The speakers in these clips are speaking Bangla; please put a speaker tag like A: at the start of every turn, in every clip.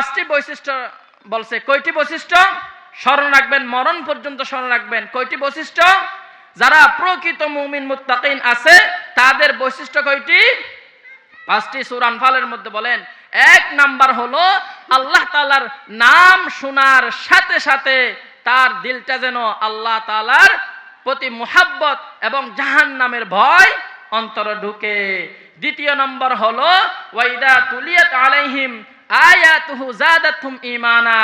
A: পাঁচটি বৈশিষ্ট্য বলছে, কয়টি বৈশিষ্ট্য? স্মরণ রাখবেন, মরণ পর্যন্ত স্মরণ রাখবেন। কয়টি বৈশিষ্ট্য? যারা প্রকৃত মুমিন মুত্তাকিন আছে, তাদের বৈশিষ্ট্য কয়টি? পাঁচটি সুর আনফালের মধ্যে বলেন, এক নাম্বার হলো, আল্লাহ তালার নাম শোনার সাথে সাথে তার দিলটা যেন আল্লাহ তালার প্রতি মুহাব্বত এবং জাহান নামের ভয় অন্তরে ঢুকে। দ্বিতীয় নম্বর হলো, ওয়াইদা তুলিয়াত আলাইহিম আয়াতুহু জাদাতুহুম ঈমানা।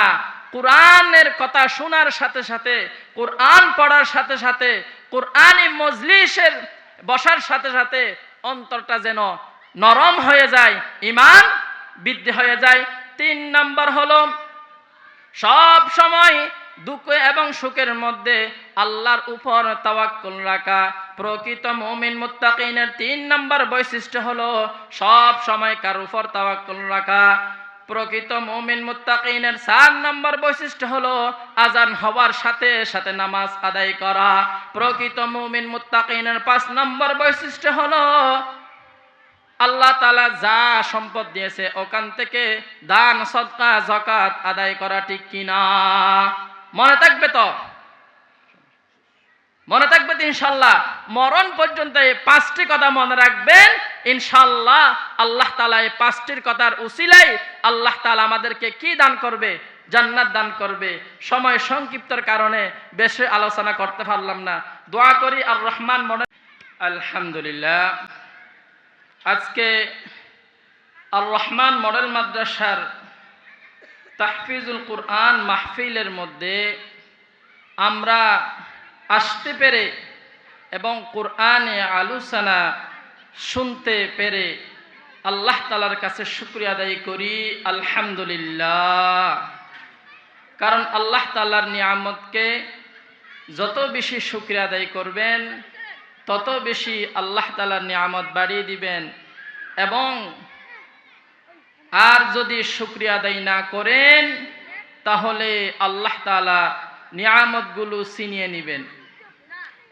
A: কোরআনের কথা শোনার সাথে সাথে, কোরআন পড়ার সাথে সাথে, কোরআনি মজলিসের বসার সাথে সাথে অন্তরটা যেন নরম হয়ে যায় ইমান বৃদ্ধি হয়ে যায়। তিন হলো, সব সময় দুঃখ এবং সুখের মধ্যে আল্লাহর উপর তাওয়াক্কুল রাখা। প্রকৃত মুমিন মুত্তাকিনের তিন নম্বর বৈশিষ্ট্য হলো, সব সময় কার উপর তাওয়াক্কুল রাখা। প্রকৃত মুমিন মুত্তাকিনের চার নম্বর বৈশিষ্ট্য হলো আজান হওয়ার সাথে সাথে নামাজ আদায় করা। প্রকৃত মুমিন মুত্তাকিনের পাঁচ নম্বর বৈশিষ্ট্য হলো আল্লাহ তালা যা সম্পদ দিয়েছে ওখান থেকে দান, সদকা জকাত আদায় করা ঠিক কিনা? মনে থাকবে তো? মনে থাকবে ইনশাল্লাহ মরণ পর্যন্ত এই পাঁচটি কথা মনে রাখবেন। ইনশাল্লাহ আল্লাহ তালা এই পাঁচটির কথার উসিলাই আল্লাহ তালা আমাদেরকে কি দান করবে? জান্নাত দান করবে। সময় সংক্ষিপ্তর কারণে বেশি আলোচনা করতে পারলাম না। দোয়া করি আর রহমান মনে আলহামদুলিল্লাহ। আজকে আর রহমান মডেল মাদ্রাসার তাহফিজুল কুরআন মাহফিলের মধ্যে আমরা আসতে পেরে এবং কোরআনে আলোচনা শুনতে পেরে আল্লাহ তালার কাছে শুক্রিয়া আদায় করি, আলহামদুলিল্লাহ। কারণ আল্লাহ তালার নিয়ামতকে যত বেশি শুক্রিয়া আদায় করবেন, তত বেশি আল্লাহ তালার নিয়ামত বাড়িয়ে দিবেন এবং আর যদি শুক্রিয়া আদায় না করেন, তাহলে আল্লাহ তালা নিয়ামতগুলো ছিনিয়ে নেবেন।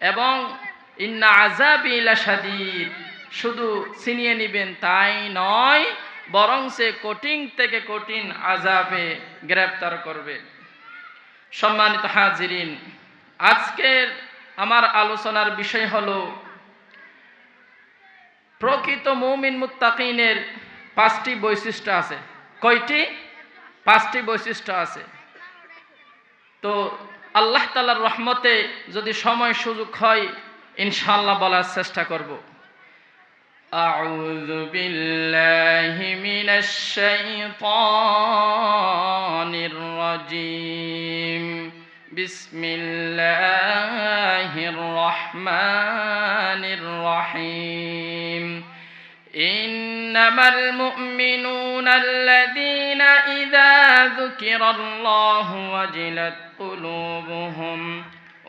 A: এবং ইন্না আজাবিলা সাদিদ শুধু ছিনিয়ে নেবেন তাই নয়, বরং সে কঠিন থেকে কঠিন আজাবে গ্রেপ্তার করবে। সম্মানিত হাজিরিন, আজকের আমার আলোচনার বিষয় হলো, প্রকৃত মৌমিন মুত্তাকিনের পাঁচটি বৈশিষ্ট্য আছে। কয়টি? পাঁচটি বৈশিষ্ট্য আছে। তো আল্লাহ তালার রহমতে যদি সময় সুযোগ হয় ইনশাল্লাহ বলার চেষ্টা করব। أعوذ بالله من الشيطان الرجيم. بسم الله الرحمن الرحيم. إنما المؤمنون الذين إذا ذكر الله وجلت قلوبهم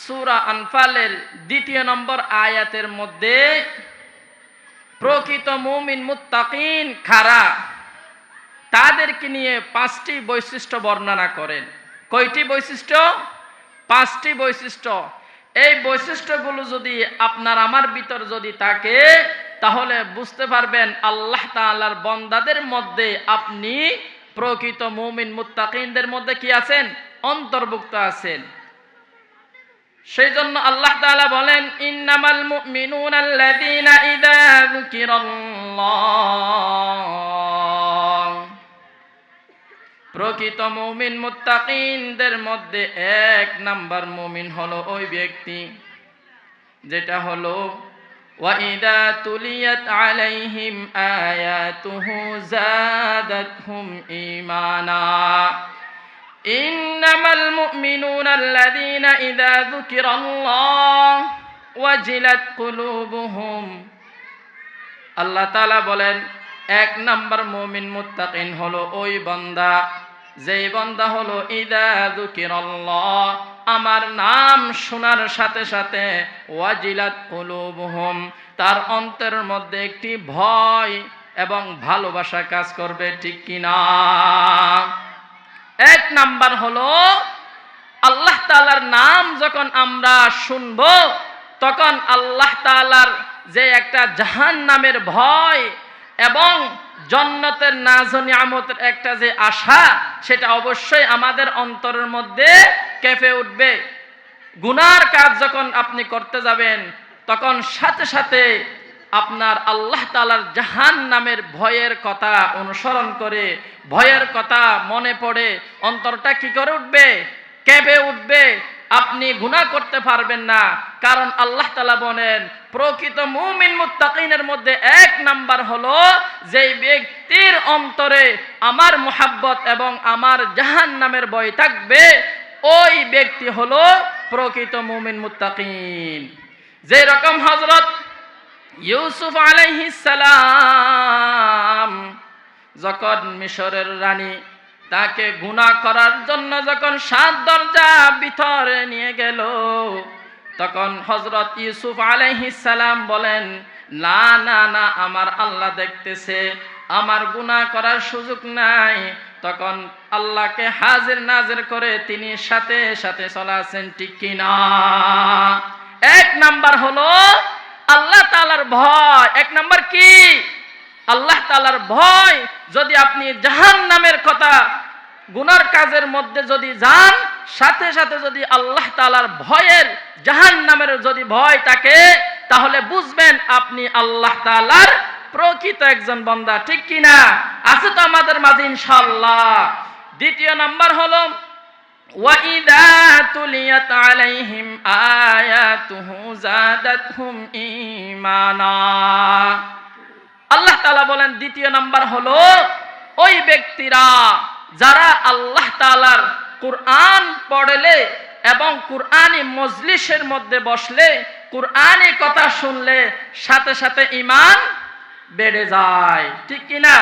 A: সুরা আনফালের দ্বিতীয় নম্বর আয়াতের মধ্যে, প্রকৃত মুমিন মুত্তাকিন খারা তাদেরকে নিয়ে পাঁচটি বৈশিষ্ট্য বর্ণনা করেন। কয়টি বৈশিষ্ট্য? পাঁচটি বৈশিষ্ট্য। এই বৈশিষ্ট্যগুলো যদি আপনার আমার ভিতর যদি থাকে, তাহলে বুঝতে পারবেন আল্লাহ তাআলার বন্দাদের মধ্যে আপনি প্রকৃত মুমিন মুত্তাকিনদের মধ্যে কি আছেন? অন্তর্ভুক্ত আছেন। সেই জন্য আল্লাহ তাআলা বলেন, ইন্নামাল মুমিনুনা আল্লাযীনা ইযা যুকিরাল্লাহ। প্রকৃত মুমিন মুত্তাকিনদের মধ্যে এক নাম্বার মুমিন হলো ওই ব্যক্তি যেটা হলো ওয়াইদা তুলিয়াত আলাইহিম আয়াতুহু জাদাতহুম ঈমানা ইন্নামাল মুমিনুনা আল্লাযীনা ইযা যুকিরাল্লাহ ওয়াজিলাত কুলুবুহুম আল্লাহ তাআলা বলেন, এক নাম্বার মুমিন মুত্তাকিন হলো ওই বান্দা, যেই বন্দা হলো ইদা দুকিরাল্লাহ আমার নাম শোনার সাথে সাথে ওয়াজিলাত কুলুবুহুম, তার অন্তরের মধ্যে একটি ভয় এবং ভালোবাসা কাজ করবে ঠিক কিনা? এক নাম্বার হলো, আল্লাহ তালার নাম যখন আমরা শুনব, তখন আল্লাহ তালার যে একটা জাহান নামের ভয় এবং জন্নতের নাজ নিয়ামতের একটা যে আশা, সেটা অবশ্যই আমাদের অন্তরের মধ্যে কেঁপে উঠবে। গুনার কাজ যখন আপনি করতে যাবেন, তখন সাথে সাথে আপনার আল্লাহ তালার জাহান নামের ভয়ের কথা অনুসরণ করে, ভয়ের কথা মনে পড়ে, অন্তরটা কি করে উঠবে? কেঁপে উঠবে? আপনি গুনাহ করতে পারবেন না। কারণ আল্লাহ তালা বলেন, প্রকৃত মুমিন মুত্তাকিনের মধ্যে এক নাম্বার হলো, যেই ব্যক্তির অন্তরে আমার মোহাব্বত এবং আমার জাহান নামের ভয় থাকবে, ওই ব্যক্তি হলো প্রকৃত মুমিন মুত্তাকিন। যে রকম হজরত ইউসুফ সালাম যখন মিশরের রানী তাকে গুণা করার জন্য যখন সাত দরজা ভিতরে নিয়ে গেল, তখন হজরত ইউসুফ সালাম বলেন না না না, আমার আল্লাহ দেখতেছে, আমার গুণা করার সুযোগ নাই। তখন আল্লাহকে হাজির নাজির করে তিনি সাথে সাথে চলাছেন, ঠিক কিনা? এক নাম্বার হলো আল্লাহ তালার ভয়। এক নম্বর কি? আল্লাহ তালার ভয় যদি আপনি জাহান নামের কথা, গুনার কাজের মধ্যে যদি যান, সাথে সাথে যদি আল্লাহ তালার ভয়ের জাহান নামের যদি ভয় থাকে, তাহলে বুঝবেন আপনি আল্লাহ তালার প্রকৃত একজন বন্দা। ঠিক কিনা? আছে তো আমাদের মাঝে ইনশাল্লাহ দ্বিতীয় নাম্বার হলো وَإِذَا تُلِيَتْ عَلَيْهِمْ آيَاتُهُ زَادَتْهُمْ إِيمَانًا আল্লাহ তাআলা বলেন দ্বিতীয় নাম্বার হলো ওই ব্যক্তিরা যারা আল্লাহ তাআলার কুরআন পড়লে এবং কুরআনি মজলিসের মধ্যে বসলে কুরআনি কথা শুনলে সাথে সাথে ঈমান বেড়ে যায় ঠিক কিনা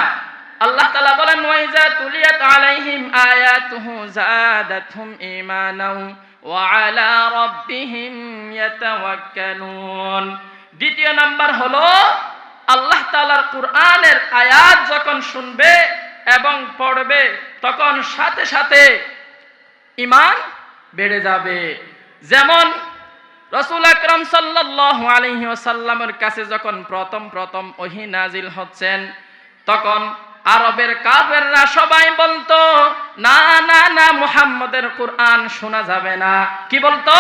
A: আল্লাহ তাআলা বলেন ওয়াইজা তুলিয়াত আলাইহিম আয়াতুহু জাদাতহুম ঈমানাও ওয়া আলা রাব্বিহিম ইয়াতাওয়াক্কালুন। দ্বিতীয় নাম্বার হলো, আল্লাহ তাআলার কুরআনের আয়াত যখন শুনবে এবং পড়বে, তখন সাথে সাথে ঈমান বেড়ে যাবে। যেমন রসুল আকরম সাল্লাল্লাহু আলাইহি ওয়াসাল্লামের কাছে যখন প্রথম প্রথম ওহী নাজিল হচ্ছেন, তখন আরবের কাফেররা সবাই বলতো, না না না, মুহাম্মদের কোরআন শোনা যাবে না। কি বলতো?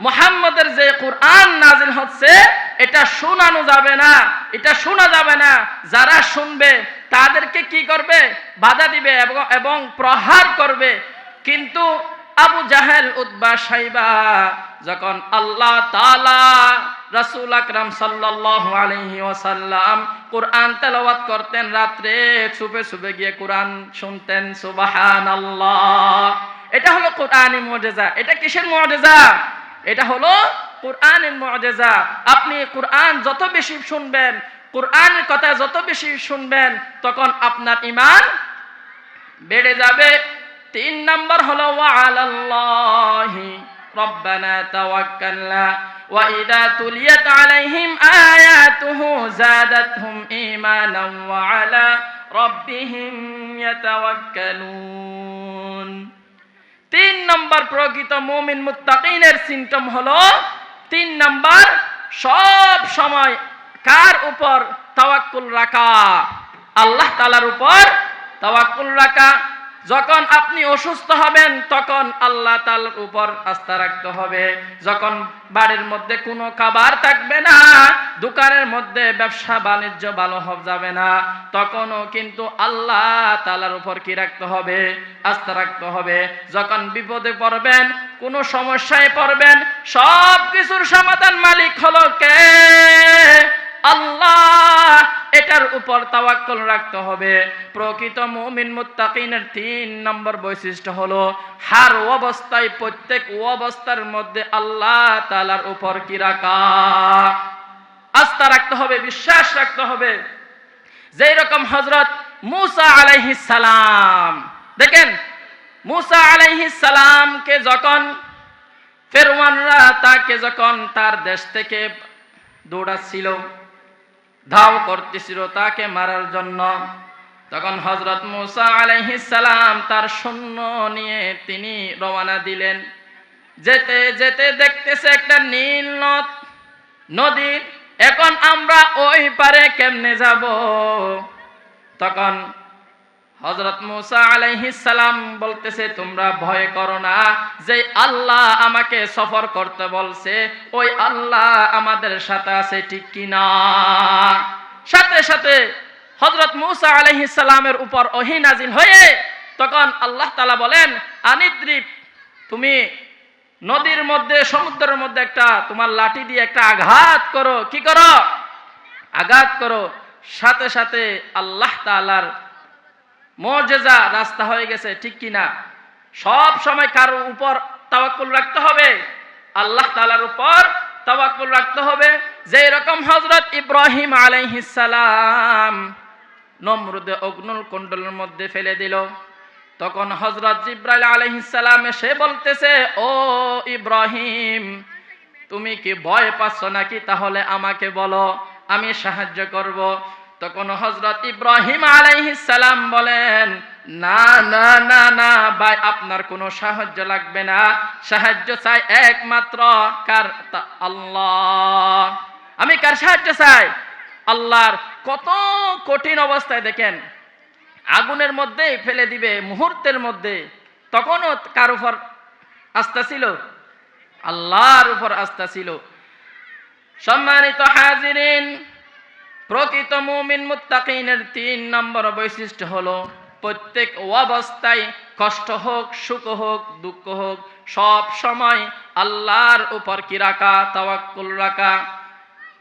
A: মুহাম্মদের যে কোরআন নাজিল হচ্ছে, এটা শোনানো যাবে না। এটা শোনা যাবে না। যারা শুনবে, তাদেরকে কি করবে? বাধা দিবে এবং এবং প্রহার করবে। কিন্তু আবু জাহেল উদ্বা সাইবা, যখন আল্লাহ তালা রাসূল আকরাম সাল্লাল্লাহু আলাইহি ওয়াসাল্লাম কোরআন তেলাওয়াত করতেন রাত্রে, ছুপে ছুপে গিয়ে কোরআন শুনতেন, সুবহানাল্লাহ। এটা হলো কোরআনি মুজিজা। এটা কিসের মুজিজা? এটা হলো কোরআনের মুজিজা। আপনি কোরআন যত বেশি শুনবেন কোরআনের কথা যত বেশি শুনবেন, তখন আপনার ঈমান বেড়ে যাবে। তিন নম্বর হলো ওয়ালাল্লাহি রব্বানা তাওয়াক্কালনা। ইযা তুলিয়াত আলাইহিম আয়াতুহু জাদাতহুম ঈমানান ওয়া আলা রাব্বিহিম তিন নম্বর প্রকৃত মুমিন মুত্তাকিনের সিমটম হলো তিন নম্বর সব সময় কার উপর তাওয়াক্কুল রাখা আল্লাহ তাআলার উপর তাওয়াক্কুল রাখা যখন আপনি অসুস্থ হবেন, তখন আল্লাহ তাআলার উপর আস্থা রাখতে হবে। যখন বাড়ির মধ্যে কোনো খাবার থাকবে না, দোকানের মধ্যে ব্যবসা বাণিজ্য ভালো হবে যাবে না, তখনও কিন্তু আল্লাহ তালার উপর কি রাখতে হবে? আস্থা রাখতে হবে। যখন বিপদে পড়বেন, কোনো সমস্যায় পড়বেন সব কিছুর সমাধান মালিক হলো কে? আল্লাহ, এটার উপর তাওয়াক্কুল রাখতে হবে। প্রকৃত মুমিন মুত্তাকিনের তিন নম্বর বৈশিষ্ট্য হলো, হার অবস্থায় প্রত্যেক অবস্থার মধ্যে আল্লাহ তাআলার উপর কি রাখা? আস্থা রাখতে হবে, বিশ্বাস রাখতে হবে। যেই রকম হজরত মুসা আলাইহিস সালাম, দেখেন, মুসা আলাইহিস সালামকে যখন, ফেরওয়ানরা তাকে যখন তার দেশ থেকে দৌড়াচ্ছিল ধাও করতেছিল তাকে মারার জন্য। তখন হজরত মুসা সালাম তার সৈন্য নিয়ে তিনি রওনা দিলেন। যেতে যেতে দেখতেছে একটা নীল নদ নদী এখন আমরা ওই পারে কেমনে যাব? তখন হজরত মুসা সালাম বলতেছে, তোমরা ভয় করো না। যে আল্লাহ আমাকে সফর করতে বলছে, ওই আল্লাহ আমাদের সাথে আছে, ঠিক কিনা? সাথে সাথে হজরত মুসা আলাইহিস সালামের উপর ওহি নাজিল হয়ে তখন আল্লাহ তালা বলেন, আনিদ্রিপ, তুমি নদীর মধ্যে, সমুদ্রের মধ্যে একটা, তোমার লাঠি দিয়ে একটা আঘাত করো। কি করো? আঘাত করো। সাথে সাথে আল্লাহ তালার মজেজা রাস্তা হয়ে গেছে, ঠিক কি না সব সময় কারও উপর তাওয়াক্কুল রাখতে হবে। আল্লাহ তালার উপর তাওয়াক্কুল রাখতে হবে। যে রকম হজরত ইব্রাহিম আলাইহিসালাম নমরুদে অগ্নুল কুণ্ডলের মধ্যে ফেলে দিল, তখন হজরত জিব্রাইল আলাইহিসালাম এসে বলতেছে, ও ইব্রাহিম, তুমি কি ভয় পাচ্ছ নাকি? তাহলে আমাকে বলো, আমি সাহায্য করব। তখন হজরত ইব্রাহিম আলাইহিসালাম বলেন, না না না না, ভাই, আপনার কোনো সাহায্য লাগবে না। সাহায্য চাই একমাত্র কার? আল্লাহ। আমি কার সাহায্য চাই? আল্লাহর। কত কঠিন অবস্থায় দেখেন, আগুনের মধ্যে ফেলে দিবে, মুহূর্তের মধ্যে। তখনও কার উপর আস্থা ছিল? আল্লাহর উপর আস্থা ছিল। সম্মানিত হাজিরিন প্রকৃত মুমিন মুত্তাকিনের তিন নম্বর বৈশিষ্ট্য হলো, প্রত্যেক অবস্থায় কষ্ট হোক, সুখ হোক, দুঃখ হোক, সব সময় আল্লাহর উপর কি রাখা? তাওয়াক্কুল রাখা।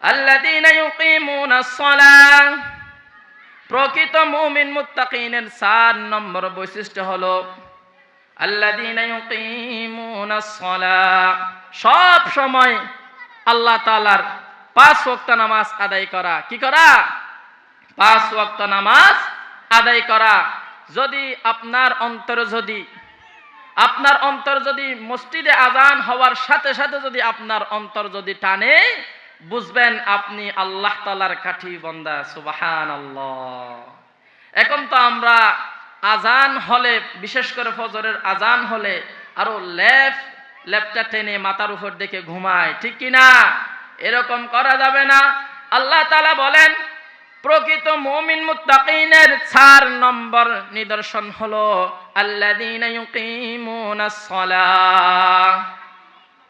A: আল্লাযীনা ইউকিমুনাস সালাহ। প্রকৃত মুমিন মুত্তাকিনের চার নম্বর বৈশিষ্ট্য হলো, আল্লাযীনা ইউকিমুনাস সালাহ। সব সময় আল্লাহ তাআলার পাঁচ ওয়াক্ত নামাজ আদায় করা। কি করা? পাঁচ ওয়াক্ত নামাজ আদায় করা। যদি আপনার অন্তর যদি, আপনার অন্তর যদি মসজিদে আজান হওয়ার সাথে সাথে যদি আপনার অন্তর যদি টানে, বুঝবেন আপনি আল্লাহ তালার কাঠি বন্দা সুবাহান আল্লাহ এখন তো আমরা আজান হলে, বিশেষ করে ফজরের আজান হলে, আরও লেফ লেপটা টেনে মাথার উপর দেখে ঘুমায় ঠিক কিনা? এরকম করা যাবে না। আল্লাহ তালা বলেন, প্রকৃত মুমিন মুত্তাকিনের চার নম্বর নিদর্শন হলো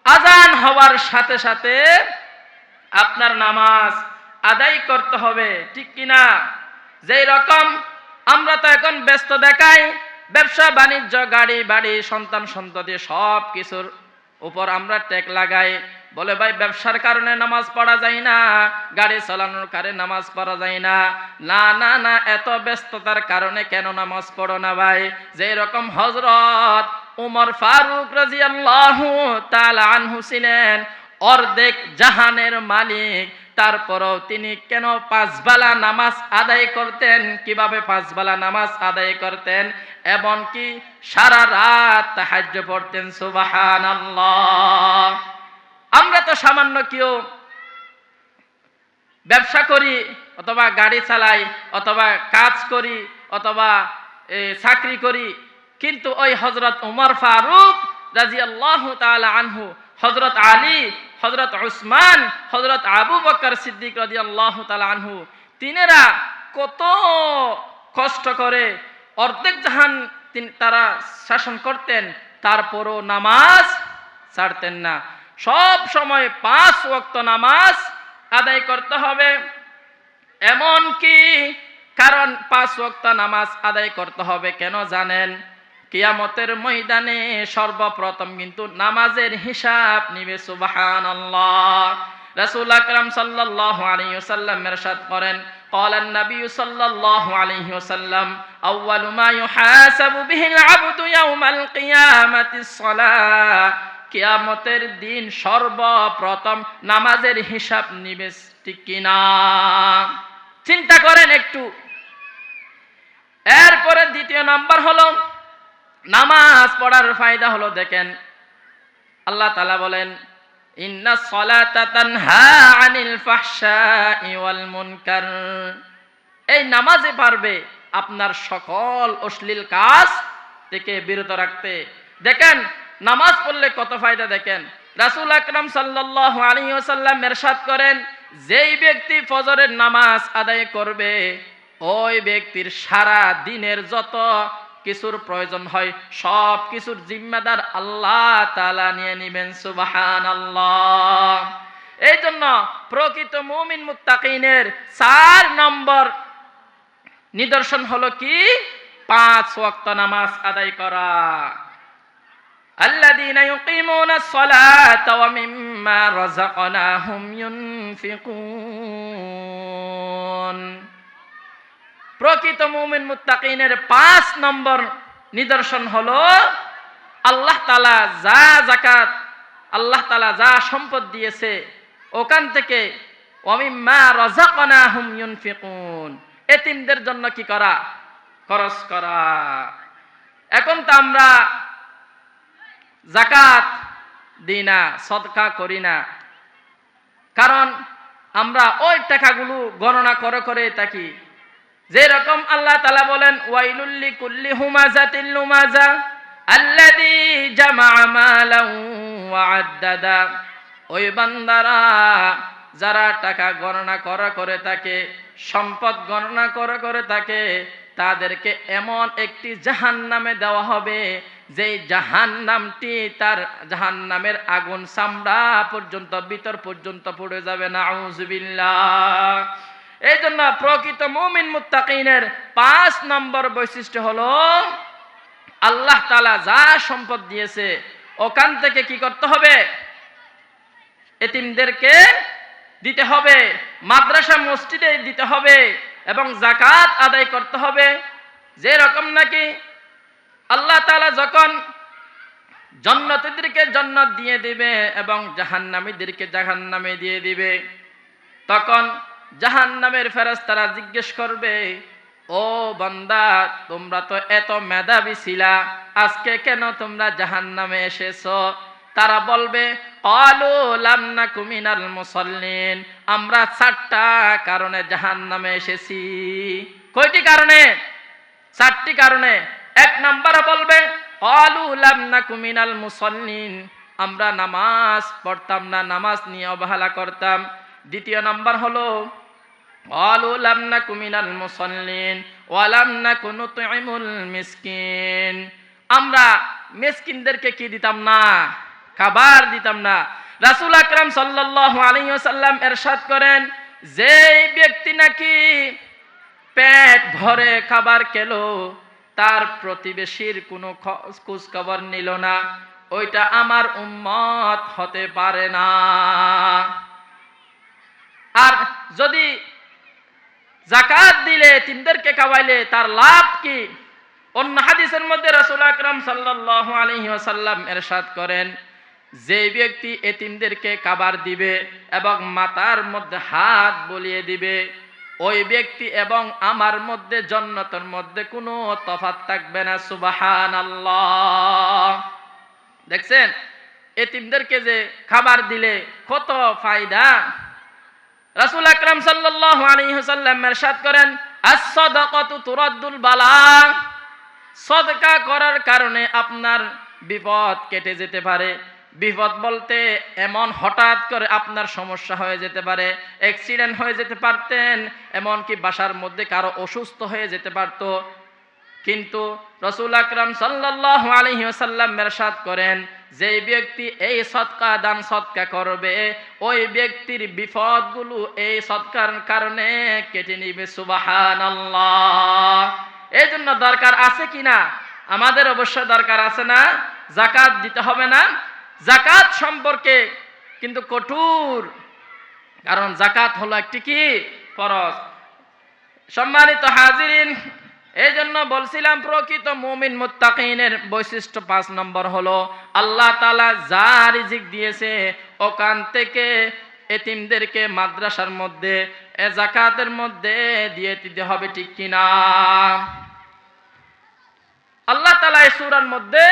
A: আজান হওয়ার সাথে সাথে আপনার নামাজ আদায় করতে হবে, ঠিক কিনা? যেই রকম, আমরা তো এখন ব্যস্ত দেখাই, ব্যবসা, বাণিজ্য, গাড়ি, বাড়ি সন্তান সন্ততি সব কিছুর উপর আমরা টেক লাগাই। বলে, ভাই, ব্যবসার কারণে নামাজ পড়া যায় না, গাড়ি চালানোর কারণে নামাজ পড়া যায় না। না না না, এত ব্যস্ততার কারণে কেন নামাজ পড়ো না ভাই? যে রকম হজরত উমর ফারুক রাজিয়াল্লাহু তাআলা আনহু ছিলেন, অর্ধেক জাহানের মালিক, তারপরও তিনি কেন পাঁচবেলা নামাজ আদায় করতেন? কীভাবে পাঁচবেলা নামাজ আদায় করতেন? এমনকি সারা রাত তাহাজ্য পড়তেন সুবাহান আমরা তো সামান্য কেউ ব্যবসা করি, অথবা গাড়ি চালাই, অথবা কাজ করি, অথবা চাকরি করি, কিন্তু ওই হজরত উমর ফারুক রাজি আল্লাহ আনহু হজরত আলী হজরত উসমান হজরত আবু বকর সিদ্দিক রাজি আল্লাহ আনহু, তিনেরা কত কষ্ট করে অর্ধেক জাহান তারা শাসন করতেন, তারপরও নামাজ ছাড়তেন না। সব সময় পাঁচ ওয়াক্ত নামাজ আদায় করতে হবে এমন কি কারণ পাঁচ ওয়াক্ত নামাজ আদায় করতে হবে কেন জানেন কিয়ামতের ময়দানে সর্বপ্রথম কিন্তু নামাজের হিসাব নিবে সুবাহান রাসূল আকরাম সাল্লাল্লাহু আলাইহি ওয়াসাল্লাম ইরশাদ করেন قال النبي صلى الله عليه وسلم أول ما يحاسب به العبد يوم القيامة الصلاة কিয়ামতের দিন সর্বপ্রথম নামাজের হিসাব নিবে, ঠিক কিনা? চিন্তা করেন একটু। এরপরে দ্বিতীয় নাম্বার হলো, নামাজ পড়ার ফায়দা হলো দেখেন, আল্লাহ তালা বলেন এই নামাজে পারবে আপনার সকল অশ্লীল কাজ থেকে বিরত রাখতে। দেখেন নামাজ পড়লে কত ফায়দা দেখেন? রাসূল আকরাম সাল্লাল্লাহু আলাইহি ওয়াসাল্লাম এরশাদ করেন, যেই ব্যক্তি ফজরের নামাজ আদায় করবে, ওই ব্যক্তির সারা দিনের যত কিছুর প্রয়োজন হয়, সব কিছুর জিম্মাদার আল্লাহ তাআলা নিয়ে নেবেন, সুবহানাল্লাহ। এই জন্য প্রকৃত মুমিন মুত্তাকিনের চার নম্বর নিদর্শন হলো কি? পাঁচ ওয়াক্ত নামাজ আদায় করা। الذين يقيمون الصلاة ومما رزقناهم ينفقون প্রকৃত মুমিন মুত্তাকিনের পাঁচ নম্বর নিদর্শন হলো আল্লাহ তালা যা জাকাত আল্লাহ তালা যা সম্পদ দিয়েছে ওখান থেকে অমিম্মা রাযাকনাহুম ইউনফিকুন এতিমদের জন্য কি করা খরচ করা এখন তো আমরা জাকাত দিই না সদকা করি না। কারণ আমরা ওই টাকাগুলো গণনা করে করে থাকি। যে রকম আল্লাহ তালা বলেন ওয়াইলুল্লি কুল্লি হুমাজাতিল লুমাজা আল্লাযী জামা ওই বান্দারা যারা টাকা গণনা করা করে থাকে, সম্পদ গণনা করে করে থাকে, তাদেরকে এমন একটি জাহান নামে দেওয়া হবে যে জাহান নামটি তার জাহান নামের আগুন চামড়া পর্যন্ত, ভিতর পর্যন্ত পড়ে যাবে না এই জন্য প্রকৃত মুমিন মুত্তাকিনের পাঁচ নম্বর বৈশিষ্ট্য হলো, আল্লাহ তালা যা সম্পদ দিয়েছে, ওখান থেকে কি করতে হবে? এতিমদেরকে দিতে হবে, মাদ্রাসা, মসজিদে দিতে হবে এবং জাকাত আদায় করতে হবে। যে রকম নাকি আল্লাহ তালা যখন জন্নতিদেরকে জন্নত দিয়ে দিবে এবং জাহান্নামীদেরকে জাহান্নামে দিয়ে দিবে, তখন জাহান্নামের ফেরজ তারা জিজ্ঞেস করবে, ও বন্দা, তোমরা তো এত মেধাবী ছিলা, আজকে কেন তোমরা জাহান্নামে এসেছ? তারা বলবে অলু লামনা কুমিনাল মুসল্লিন, আমরা চারটা কারণে জাহান্নামে এসেছি। কয়টি কারণে? চারটি কারণে। এক নম্বরে বলবে লামনা কুমিনাল আমরা নামাজ পড়তাম না, নামাজ নিয়ে অবহেলা করতাম। দ্বিতীয় নাম্বার হলো অলু লামনা কুমিনাল ওয়ালামনা কুনু আমরা মিসকিনদেরকে কি দিতাম না? খাবার দিতাম না। রাসূল আকরাম ওয়াসাল্লাম এরশাদ করেন, যেই ব্যক্তি নাকি পেট ভরে খাবার খেলো তার প্রতিবেশীর কোনো খোঁজ খবর নিল না। ওইটা আমার উম্মত হতে পারে না। আর যদি জাকাত দিলে, তিনদেরকে খাওয়াইলে, তার লাভ কি? অন্য হাদিসের মধ্যে রাসূল আকরাম সাল্লাল্লাহু আলাইহি ওয়াসাল্লাম এরশাদ করেন, যে ব্যক্তি এতিমদেরকে কাবার দিবে এবং মাতার মধ্যে হাত বলিয়ে দিবে ওই ব্যক্তি এবং আমার মধ্যে জন্নতর মধ্যে কোনো তফাত থাকবে না সুবাহান আল্লাহ দেখছেন? এতিমদেরকে যে খাবার দিলে কত ফায়দা? রাসুল আকরাম সাল্লাম আলী করেন তুরদ্দুল বালা। সদকা করার কারণে আপনার বিপদ কেটে যেতে পারে। বিপদ বলতে এমন হঠাৎ করে আপনার সমস্যা হয়ে যেতে পারে অ্যাক্সিডেন্ট হয়ে যেতে পারতেন, এমনকি বাসার মধ্যে কারও অসুস্থ হয়ে যেতে পারত। কিন্তু রসুল আকরাম সাল্লাহ আলহি আসাল্লাম মেরসাদ করেন যেই ব্যক্তি এই সৎকা দান সৎকা করবে, ওই ব্যক্তির বিপদগুলো এই সৎকার কারণে কেটে নিবে সুবাহান এই জন্য দরকার আছে কিনা? আমাদের অবশ্য দরকার আছে না জাকাত দিতে হবে না জাকাত সম্পর্কে কিন্তু কঠোর। কারণ জাকাত হলো একটি কি? ফরজ। সম্মানিত হাজিরিন এই জন্য বলছিলাম, প্রকৃত মুমিন মুত্তাকিনের বৈশিষ্ট্য পাঁচ নম্বর হলো, আল্লাহ তালা যা রিজিক দিয়েছে, ওখান থেকে এতিমদেরকে মাদ্রাসার মধ্যে, এ জাকাতের মধ্যে দিয়ে দিতে হবে, ঠিক কিনা? আল্লাহ তালা এই সুরার মধ্যে